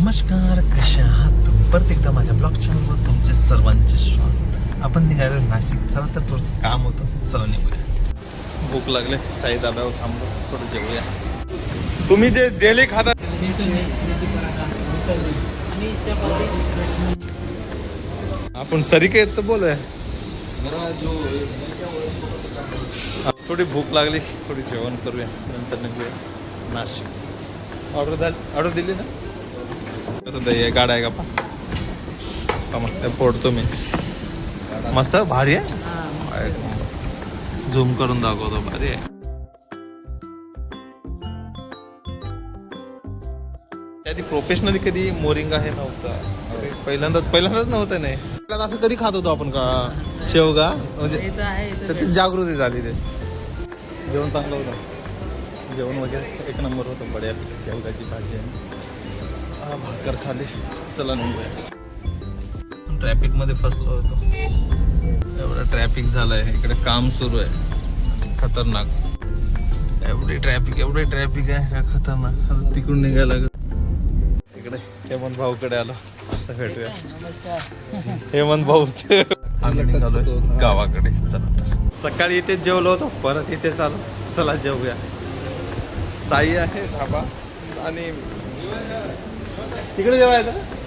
नमस्कार कशा आहात तुम्ही? परत एकदा माझ्या ब्लॉग चॅनलवर तुमचे सर्वांचे स्वागत. आपण निघालो नाशिक. चला तर थोडंसं काम होतं. चला निघूया. भूक लागले. साई दाब्यावर थांबलो. थोडं जेवूया. तुम्ही जे डेली खाता आपण सरी काय तर बोलूया. थोडी भूक लागली. थोडी जेवण करूया. नंतर निघूया. नाशिक. ऑर्डर झाली ऑर्डर दिली ना? कसं दही आहे गाडा आहे का पा का मग ते फोडतो मी मस्त? भारी आहे? झूम करून दाखवतो भारी आहे. आधी प्रोफेशनली कधी मोरिंगा हे नव्हतं. पहिल्यांदाच पहिल्यांदाच नव्हतं नाही. असं कधी खात होतो आपण का? शेवगा म्हणजे तर ती जागृती झाली ते. जेवण चांगलं होतं. जेवण वगैरे एक नंबर होतं बड्या शेवगाची भाजी आहे भाकर खाली. चला निघूया. ट्रॅफिकमध्ये फसलो होतो. एवढं ट्रॅफिक झालंय. इकडे काम सुरू आहे. खतरनाक. एवढी ट्रॅफिक एवढे ट्रॅफिक आहे. खतरनाक? तिकडून निघायला लागत इकडे हेमंत भाऊकडे आलो. आता भेटूया. हेमंत भाऊ. आम्ही निघालोय गावाकडे. चला तर. सकाळी इथेच जेवलो होतो. परत इथेच आलो. चला जेवूया. साई आहे ढाबा आणि तिकडे जेवायचं?